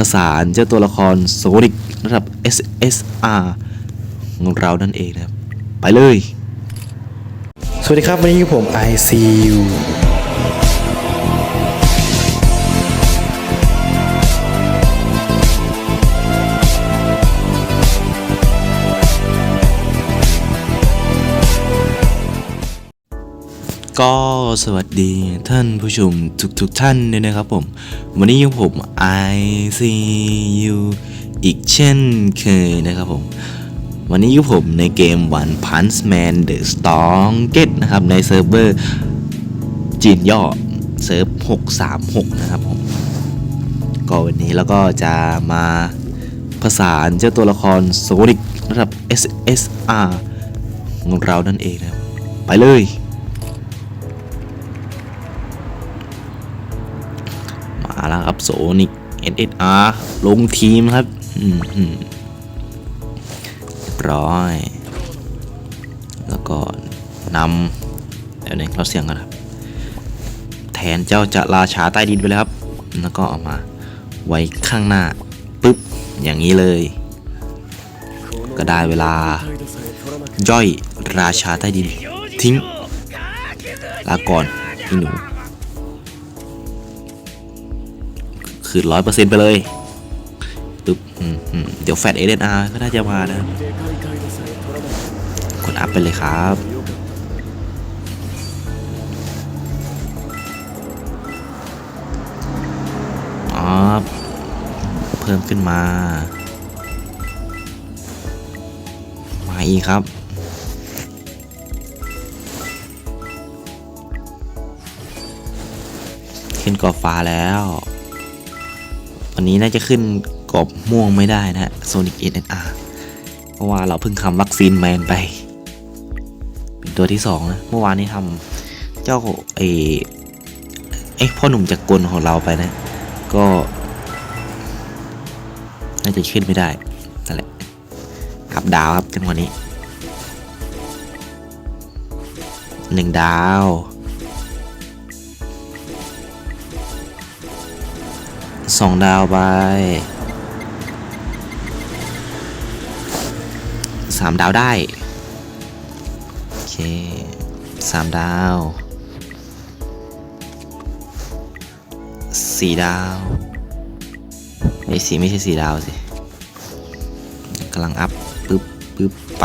ผสานเจ้าตัวละครโซนิกระดับ SSR ของเรานั่นเองนะครับ ไปเลย สวัสดีครับ วันนี้ผม ICU ก็สวัสดีท่านผู้ชมทุกๆทท่านด้วยนะครับผม วันนี้ยู่ผม ICU อีกเช่นเคยนะครับผม วันนี้อยู่ผมในเกม One Punch Man The Strongest นะครับ ในเซิร์ฟเวอร์จีนย่อเซิร์ฟ 636 นะครับผม ก็วันนี้เราก็จะมาผสานเจ้าตัวละครโซนิกระดับ SSR ของเรานั่นเองนะไปเลย โซนิก SSR ลงทีมครับอืมอืมเรียบร้อย แล้วก็นำเดี๋ยวนึงเราเสียงกันครับ แทนเจ้าจะราชาใต้ดินไปเลยครับ แล้วก็เอามาไว้ข้างหน้าปึ๊บ อย่างนี้เลย ก็ได้เวลา ย่อยราชาใต้ดินทิ้งลาก่อนพี่หนู คืนร้อยเปอร์เซ็นต์ไปเลยปึ๊บเดี๋ยวแฟดเอเดนอาร์ก็น่าจะมานะครับกดอัพไปเลยครับอ๋อเพิ่มขึ้นมา มาอีกครับขึ้นกอบฟ้าแล้ว วันนี้น่าจะขึ้นกรอบม่วงไม่ได้นะฮะ Sonic SNR เพราะว่าเราเพิ่งทำวัคซีนแมนไป เป็นตัวที่สองนะเมื่อวานนี้ทำเจ้าไอ้ไอ้พ่อหนุ่มจากกลของเราไปนะ ก็ น่าจะขึ้นไม่ได้นั่นแหละอับดาวครับจังหวะนี้หนึ่งดาว สองดาวไปสามดาวได้ โอเคสามดาวสี่ดาวไอ้สีไม่ใช่สี่ดาวสิกำลังอัพปึ๊บปึ๊บไป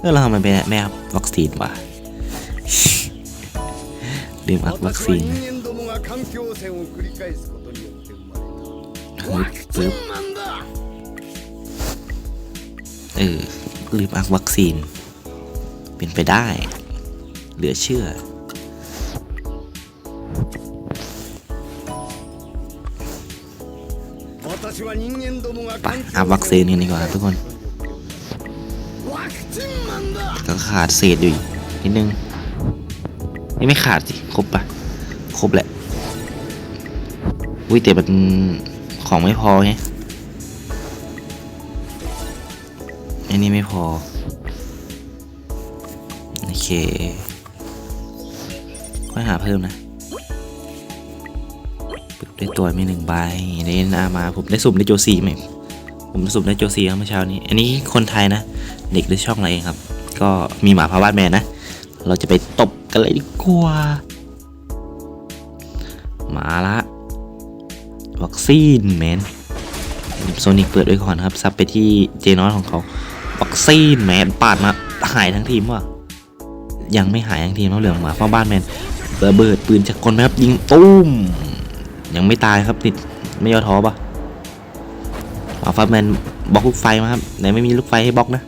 เออเราทำไมไม่ไม่อัพวัคซีนวะลืมอัพวัคซีน นี่ปึ๊บเออลืมอ้าวัคซีน เป็นไปได้ เหลือเชื่อปอาวัคซีนกันดีกว่าทุกคน ก็ขาดเศษอยู่นิดนึง นี่ไม่ขาดสิ ครบปะครบแหละ อุ้ยแต่มัน ของไม่พอไงอันนี้ไม่พอ โอเค ค่อยหาเพิ่มนะปึ๊บได้ตัวมีหนึ่งใบได้นามา ผมได้สุ่มได้โจซีไหมผมสุ่มได้โจซีครับเมื่อเช้านี้ อันนี้คนไทยนะ เด็กหรือช่องอะไรเองครับ ก็มีหมาพาบ้านแมนนะ เราจะไปตบกันเลยดีกว่า มาละ ซีนแมนโซนิกเปิดไว้ก่อนครับ ซับไปที่เจนอสของเขาวัคซีนแมนปาดมาหายทั้งทีมว่ะยังไม่หายทั้งทีมแล้วเหลือหมาเฝ้าบ้านแมนระเบิดปืนจากกลไหมครับยิงตุ้ม ยังไม่ตายครับติดไม่ย่อท้อปะหมาฟ้าแมนบล็อกลูกไฟมาครับไหนไม่มีลูกไฟให้บล็อกนะ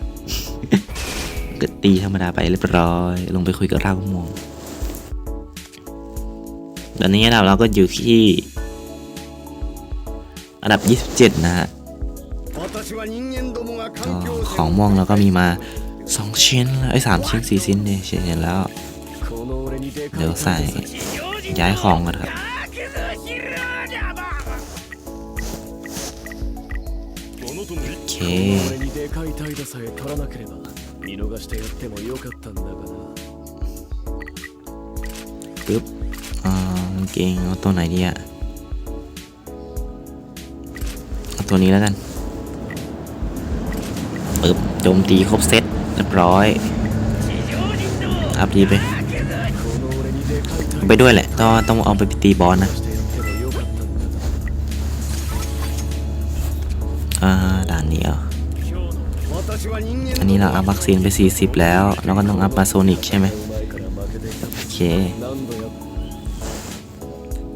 ก็ตีธรรมดาไปเรียบร้อย ลงไปคุยกับรากมวงตอนนี้เราเราก็อยู่ที่ อันดับ 27 นะฮะก็ของม่วงเราก็มีมา 2 ชิ้นไอ้สามชิ้น 4 ชิ้นเนี่ยชิ้นแล้ว เดี๋ยวใส่ย้ายของกันครับโอเคปึ๊บอ่าเก่งเอาตัวไหนดีอะ ตัวนี้แล้วกันปึ๊บโจมตีครบเซตเรียบร้อยอัพดีไปไปด้วยแหละต้องต้องเอาไปตีบอลนะอ่าด่านนี้เหรออันนี้เราอัพวัคซีนไป 40 แล้วแล้วก็ต้องอัพมาโซนิกใช่ไหมโอเค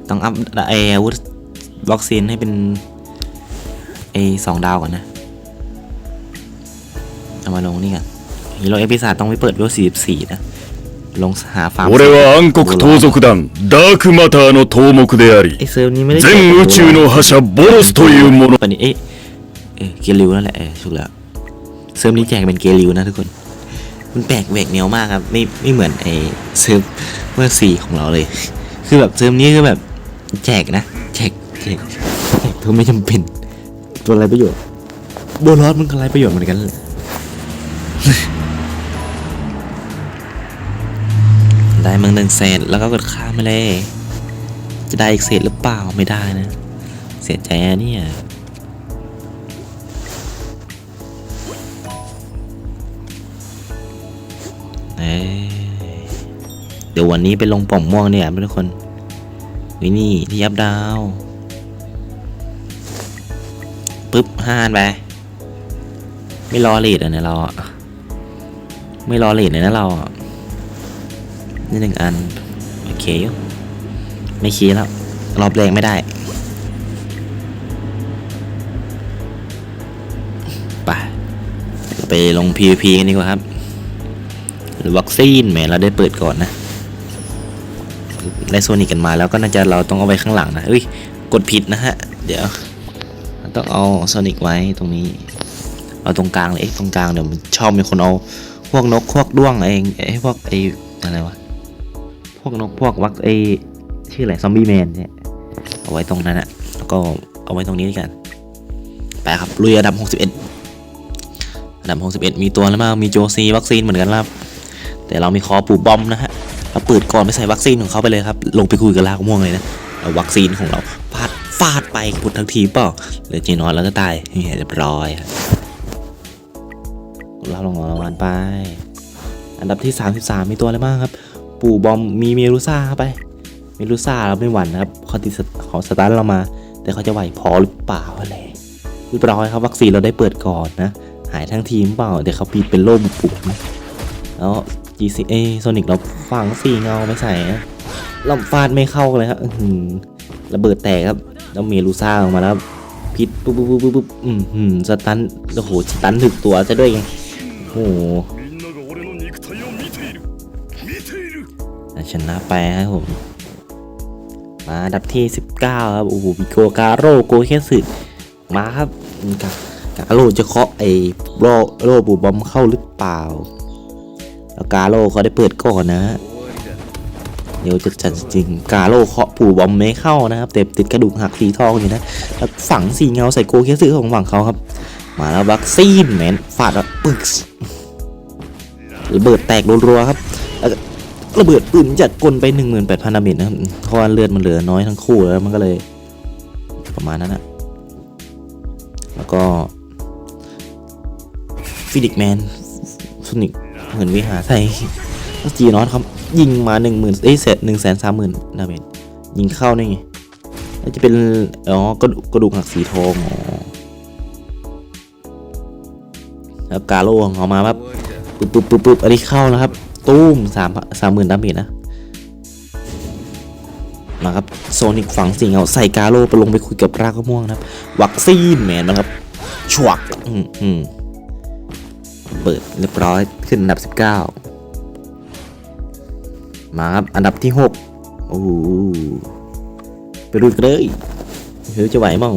ต้องอัพไออาวุธวัคซีนให้เป็น ไอสองดาวก่อนนะ เอามาลงนี่กันฮีโร่เอพิซาต้องไปเปิดเวล44 นะ ลงหาฟาร์ม 俺は暗黒盗賊団ダークマターの頭目であ ไอ り เซิร์ฟนี้ไม่ได้ 全宇宙の覇者ボロスというもの ปันนี้เอ๊ะเอ๊ะเกลิวนั่นแหละเออถูกแล้วเซิร์ฟนี้แจกเป็นเกลิวนะทุกคน มันแปลกแหวกแนวมากครับ ไม่ไม่เหมือนไอเซิร์ฟเมื่อสี่ของเราเลย คือแบบเซิร์ฟนี้คือแบบแจกนะแจกแจกแจกตัวไม่จำเป็น ตัวอะไรประโยชน์โบลอสมันก็ไรประโยชน์เหมือนกันเลยได้เมืองหนึ่งเศษแล้วก็กดข้ามไปเลย จะได้อีกเศษหรือเปล่าไม่ได้นะ เสียใจอะเนี่ยเอ้ยเดี๋ยววันนี้ไปลงป่องม่วงเนี่ยทุกคนวินี่ที่ยับดาว ปึ๊บห้าอันไปไม่รอเลดอะเนี่ยเราอไม่รอเลดเลยนะเรานี่หนึ่งอันโอเคอยู่ไม่คีย์แล้วรอบแรงไม่ได้ไปไปลง PVP กันดีกว่าครับหรือวัคซีนแหมเราได้เปิดก่อนนะได้โซนิกกันมาแล้วก็น่าจะเราต้องเอาไว้ข้างหลังนะเอ้ยกดผิดนะฮะ เดี๋ยว ต้องเอาโซนิกไว้ตรงนี้ เอาตรงกลางเลยเอ๊ะตรงกลางเดี๋ยวมันชอบมีคนเอาพวกนกพวกด้วงเองไอ้พวกไอ้อะไรวะ พวกนกพวกวักไอ้ชื่ออะไรซอมบี้แมนเนี่ยเอาไว้ตรงนั้นอะแล้วก็เอาไว้ตรงนี้ด้วยกัน ไปครับลุยอันดับ61อันดับ61 มีตัวแล้วมางมีโจซีวัคซีนเหมือนกันครับ แต่เรามีคอปูบอมนะฮะเราเปิดก่อนไปใส่วัคซีนของเขาไปเลยครับ ลงไปคุยกับลากม่วงเลยนะเอาวัคซีนของเราฟาดฟาด ไปหมดทั้งทีเปล่าเลยจีนอนแล้วก็ตายนี่เรียบร้อยครับเราลงรางวัลไป อันดับที่ 33 มีตัวอะไรบ้างครับ ปู่บอมมีเมรูซ่าไปเมรูซ่าเราไม่หวั่นนะครับเขาติดสตเขาสตาร์ทเรามา แต่เขาจะไหวพอหรือเปล่าอะไรเรียบร้อยครับวัคซีนเราได้เปิดก่อนนะ หายทั้งทีมเปล่าเดี๋ยวเขาปิดเป็นโล่บุปุกนะแล้ว GCA โซนิกเราฝังสี่เงาไม่ใส่นะเราฟาดไม่เข้าเลยครับระเบิดแตกครับ แล้วเมลูซ่าออกมาแล้วพิษปุ๊บปุ๊บปุ๊บปุ๊บอืมอืมสตันโอ้โหสตันถึกตัวซะด้วยไงโอ้โหชนะไปครับผมมาดับที่ 19 ครับ โอ้โหบิโกกาโร่โกเคสึมาครับกาโร่จะเคาะไอ้โร่โร่บุบอมเข้าหรือเปล่า แล้วกาโร่เขาได้เปิดก่อนนะฮะ เดี๋ยวจะจัดจริงกาโร่เคาะปูบอมไม่เข้านะครับแต่ติดกระดูกหักสีทองอยู่นะแล้วฝังสีเงาใส่โกเคสึของฝั่งเขาครับ มาแล้ววัคซีนแมนฟาดแบบปึกระเบิดแตกรัวๆครับระเบิดปืนจัดกลไป 18,000ดาเมจนะครับเพราะเลือดมันเหลือน้อยทั้งคู่แล้วมันก็เลย ประมาณนั้นนะแล้วก็ฟินิกแมนฟินิกเหมือนวิหารไทย จีนอตครับยิงมา 1 0,000เอ้ยเสร็จ1 3 0 0 0 0ดาเมจยิงเข้าได้ไงแล้วจะเป็นอ๋อกระดูกกระดูกหักสีทองอ๋อแล้วกาโลของเขามาแบบปุ๊บปุ๊บปุ๊บปุ๊บอันนี้เข้าแล้วครับตุ้มสามสามหมื่นดาเมจนะมาครับโซนิกฝังสิงเอาใส่กาโล่ไปลงไปคุยกับรากมะม่วงนะครับ วัคซีนแมนนะครับชวักอืมอืมเปิดเรียบร้อยขึ้นอันดับ 19 มาครับ อันดับที่6โอ้ไปรุนกันเลยเฮ้ยจะไหวมั้ง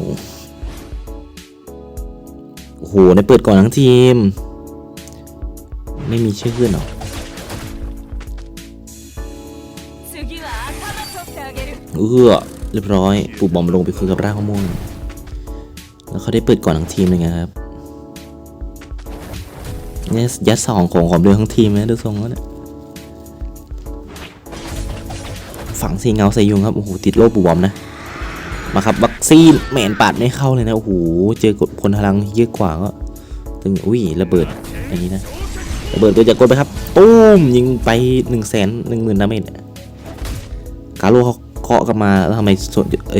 โอ้โหในเปิดก่อนทั้งทีม ไม่มีเชื่อเพื่อนหรอเออเรียบร้อยปูบอมลงไปคุยกับร่างขโมูแล้วเขาได้เปิดก่อนทั้งทีมเลยไงครับเนี่ยยัดสองของของเรือทั้งทีมนะดูทรงแล้วเนี่ย ฝังสีเงาใส่ยุงครับโอ้โหติดโล่ปู่บอมนะมาครับวัคซีนแมนปาดไม่เข้าเลยนะโอ้โหเจอกดพลพลังเยอะกว่าก็ตึงอุ้ยระเบิดอันนี้นะระเบิดตัวจากกดไปครับตุ้มยิงไปหนึ่งแสนหนึ่งหมื่นดาเมจกาโลเขาเคาะกลับมาแล้วทำไมโซนเอ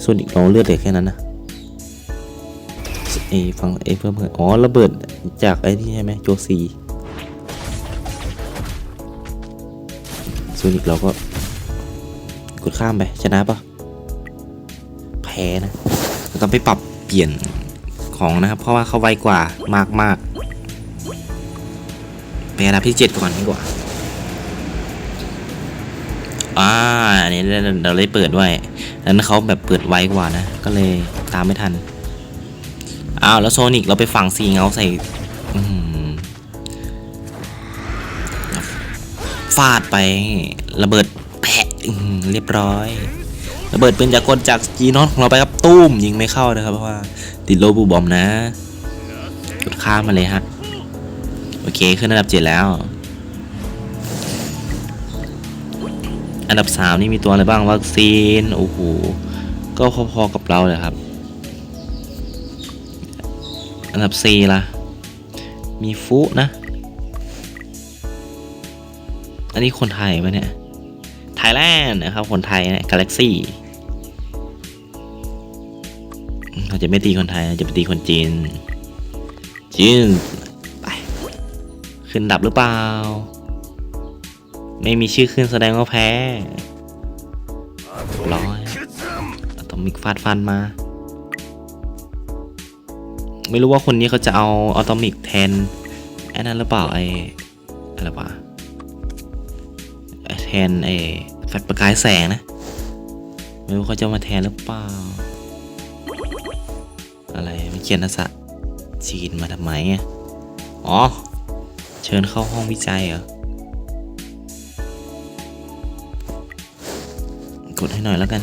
โซนิกเราเลือดเหลือแค่นั้นนะเอฟังเอเพิ่มเพิ่มอ๋อระเบิดจากไอ้นี่ใช่ไหมโจซีโซนิกเราก็ ดข้ามไป ชนะปะแพ้นะแล้วก็ไปปรับเปลี่ยนของนะครับ เพราะว่าเขาไวกว่ามากมากๆไปอันดับที่ 7 ก่อนดีกว่า อ่าอันนี้เราเราได้เปิดด้วยนั้นเขาแบบเปิดไวกว่านะ ก็เลยตามไม่ทัน อ้าว แล้วโซนิกเราไปฝังสีเงาใส่ฟาดไประเบิด เรียบร้อยระเบิดปืนจากกลจากจีนอนของเราไปครับตุ้มยิงไม่เข้านะครับเพราะว่าติดโลบูบอมนะกดข้ามมาเลยฮะโอเคขึ้นอันดับเจ็ดแล้ว อันดับสามนี่มีตัวอะไรบ้างวัคซีนโอ้โหก็พอๆกับเราเลยครับ อันดับสี่ล่ะ มีฟุนะ อันนี้คนไทยปะเนี่ย ยแลนด์นะครับ คนไทยเนี่ยกาแล็กซี่เราจะไม่ตีคนไทยเราจะไปตีคนจีน จีน ไป ขึ้นดับหรือเปล่า ไม่มีชื่อขึ้นแสดงว่าแพ้ร้อยอะตอมิกฟาดฟันมา ไม่รู้ว่าคนนี้เขาจะเอาอะตอมิกแทนไอ้นั่นหรือเปล่าไอ้อะไรวะแทนไอ้ แฟลชประกายแสงนะ ไม่รู้เขาจะมาแทนหรือเปล่า อะไรไม่เขียนภาษาจีนมาทำไมอะอ๋อ เชิญเข้าห้องวิจัยเหรอกดให้หน่อยแล้วกัน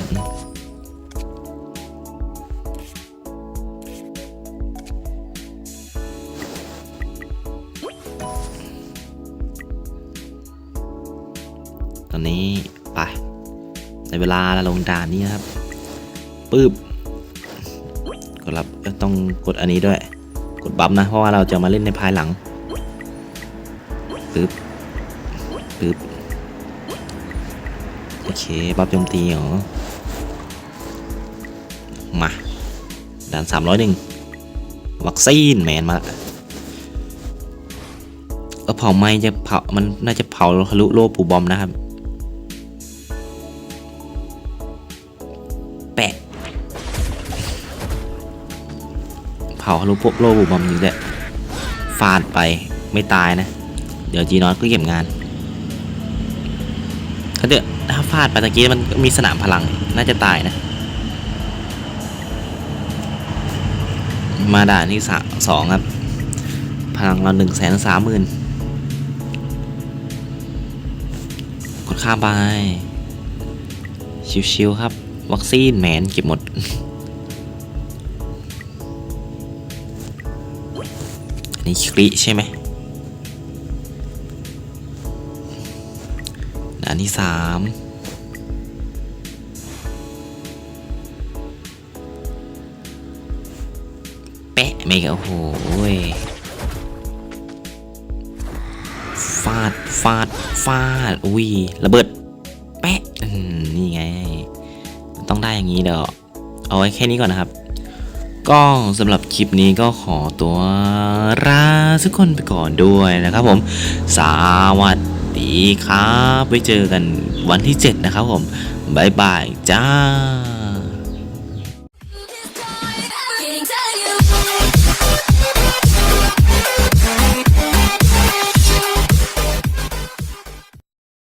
เวลาลงด่านนี้ครับปึ๊บกดรับต้องกดอันนี้ด้วย กดบัฟนะ เพราะว่าเราจะมาเล่นในภายหลังปึ๊บปึ๊บโอเค บัฟโจมตีเหรอ มา ด่านสามร้อยหนึ่งวัคซีนแมนมาละเออเผาไหม้จะเผา มันน่าจะเผาทะลุโลปูบอมนะครับ เผาทะลุพวกโลปูบอมอยู่แหละฟาดไปไม่ตายนะ เดี๋ยวจีนอนก็เก็บงานเขาเดี๋ยวถ้าฟาดไปตะกี้มันมีสนามพลังน่าจะตายนะ มาด่านที่สามสองครับ พลังเราหนึ่งแสนสามหมื่นกดข้ามไป ชิวๆครับ วัคซีนแมนเก็บหมด อันนี้คริใช่ไหมด่านที่สามแปะไม่กโอ้โหยฟาด ฟาด ฟาด อุ้ย ระเบิด แปะอืมนี่ไง ต้องได้อย่างนี้เดี๋ยวเอาไว้แค่นี้ก่อนนะครับ ก็สำหรับคลิปนี้ก็ขอตัวลาทุกคนไปก่อนด้วยนะครับผม สวัสดีครับ ไปเจอกันวันที่ 7 นะครับผม บ๊ายบายจ้า